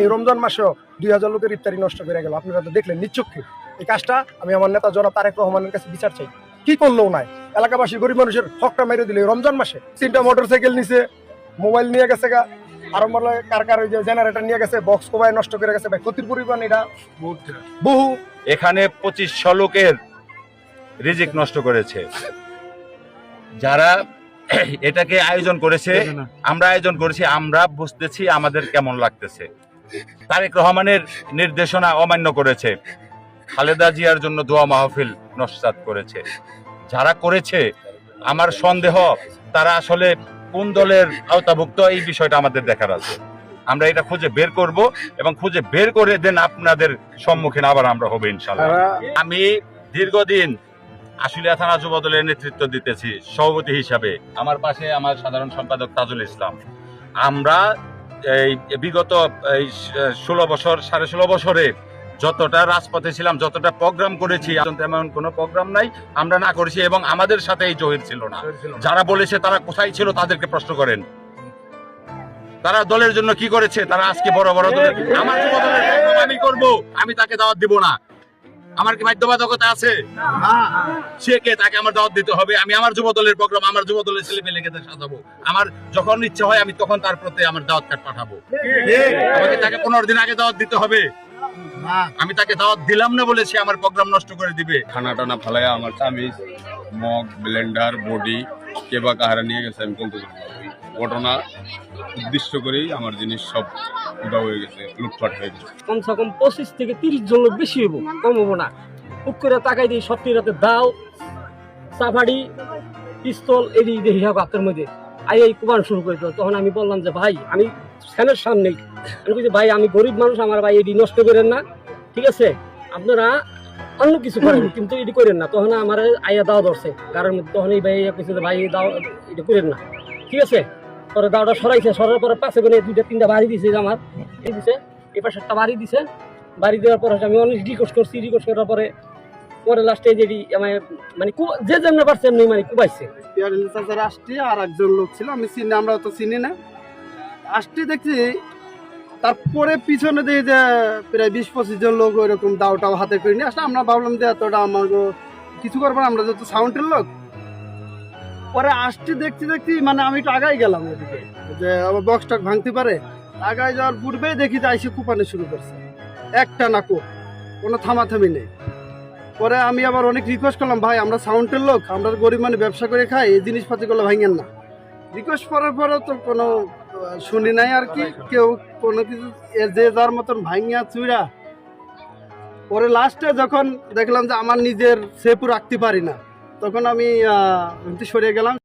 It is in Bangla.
এই রমজান মাসেও দুই হাজার লোকের ইফতারি নষ্ট করে গেল। আপনারা তো দেখলেন নিচ্চক্ষে এই কাজটা আমি আমার নেতা জনাব তারেক রহমানের কাছে বিচার চাই। কি করলেও নাই। এলাকাবাসী গরিব মানুষের হকটা মেরে দিলে রমজান মাসে। তিনটা মোটর সাইকেল নিছে মোবাইল নিয়ে গেছে গা। আর বলে কার কার ওই যে জেনারেটর নিয়ে গেছে বক্স কোবায় নষ্ট করে গেছে ভাই। ক্ষতির পরিমাণ এটা বহু। এখানে পঁচিশশো লোকের রিজিক নষ্ট করেছে। যারা এটাকে আয়োজন করেছে আমরা আয়োজন করেছি আমরা বুঝতেছি আমাদের কেমন লাগতেছে। তারেক রহমানের নির্দেশনা অমান্য করেছে। খালেদা জিয়ার জন্য দোয়া মাহফিল নস্বাত করেছে। যারা করেছে আমার সন্দেহ তারা আসলে কোন দলের আওতাভুক্ত এই বিষয়টা আমাদের দেখার আছে। আমরা এটা খুঁজে বের করব এবং খুঁজে বের করে দেন আপনাদের সম্মুখীন আবার আমরা হবে ইনশাল্লাহ আমি দীর্ঘদিন আশুলিয়া থানা যুব দলের নেতৃত্ব দিতেছি সভাপতি হিসাবে। আমার পাশে আমার সাধারণ সম্পাদক তাজুল ইসলাম। আমরা এই বিগত এই ষোলো বছর সাড়ে ষোলো বছরে যতটা রাজপথে ছিলাম যতটা প্রোগ্রাম করেছি তেমন কোনো প্রোগ্রাম নাই আমরা না করেছি এবং আমাদের সাথে এই জহির ছিল না। যারা বলেছে তারা কোথায় ছিল তাদেরকে প্রশ্ন করেন। তারা দলের জন্য কি করেছে? তারা আজকে বড় বড় দলের আমার আমি করব আমি তাকে দাওয়াত দিব না। আমার কি বাধ্যবাধকতা আছে? সে কে তাকে আমার দাওয়াত দিতে হবে? আমি আমার যুব দলের প্রোগ্রাম আমার যুব দলের ছেলে পেলেকে সাজাবো। আমার যখন ইচ্ছা হয় আমি তখন তার প্রতি আমার দাওয়াত কার্ড পাঠাবো। আমাকে তাকে পনেরো দিন আগে দাওয়াত দিতে হবে। আমি তাকে দাওয়াত দিলাম না বলে সে আমার প্রোগ্রাম নষ্ট করে দিবে। খানা টানা ফালাইয়া আমার চামিজ মগ ব্লেন্ডার বডি কে বা কাহারা নিয়ে গেছে আমি বলতে ঘটনা উদ্দেশ্য করেই আমার জিনিস সব উদা হয়ে গেছে, লুটপাট হয়ে গেছে। কমসে কম পঁচিশ থেকে তিরিশ জন লোক বেশি হইব, কম হব না। হুট করে তাকাই দিই সত্যি রাতে দাও, সাফারি, পিস্তল এদি দেখি হোক হাতের মধ্যে। আই এই কুবান শুরু করে তখন আমি বললাম যে, ভাই, আমি ফ্যানের সামনেই। আমি বলছি ভাই, আমি গরিব মানুষ, আমার ভাই এটি নষ্ট করেন না। ঠিক আছে? আপনারা অন্য কিছু করেন, কিন্তু এটি করেন না। তখন আমার আইয়া দাও ধরছে। কারণ তখন এই ভাই কইছে যে, ভাই দাও, এটা করেন না। ঠিক আছে? পরে দাওটা সরাইছে, সরার পরে পাশে করে দুইটা, তিনটা বাড়ি দিছে আমার। দিছে, এই পাশে একটা বাড়ি দিছে। বাড়ি দেওয়ার পরে আমি অনেক রিকোয়েস্ট করছি। রিকোয়েস্ট করার পরে পরে লাস্টে যেটি আমার মানে যে যেমনি পারছে এমনি মানে কুবাইছে। পিয়ারিল আর একজন লোক ছিল, আমি চিনি আমরা তো চিনি না। আসতে দেখছি তারপরে পিছনে দিয়ে যে প্রায় বিশ পঁচিশ জন লোক ওইরকম দাওটাও হাতে করে নিয়ে আসলে। আমরা ভাবলাম যে এতটা আমার কিছু করব আমরা যত সাউন্ডের লোক। পরে আসটি দেখতে দেখতে মানে আমি একটু আগাই গেলাম ওদিকে। যে আবার বক্স টক ভাঙতে পারে। আগায় যাওয়ার পূর্বেই দেখি যে আইসে কুপানো শুরু করছে। একটা না কো, কোনো থামাথামি নেই। পরে আমি আবার অনেক রিকোয়েস্ট করলাম, ভাই, আমরা সাউন্ডের লোক, আমরা গরিব মানে ব্যবসা করে খাই, এই জিনিসপাতিগুলো ভাঙেন না। রিকোয়েস্ট করার পরে তো কোনো শুনি নাই আর কি, কেউ কোনো কিছু যে যার মতন ভাঙিয়া চুইরা পরে লাস্টে যখন দেখলাম যে আমার নিজের সেপু রাখতে পারি না, তখন আমি সরে গেলাম।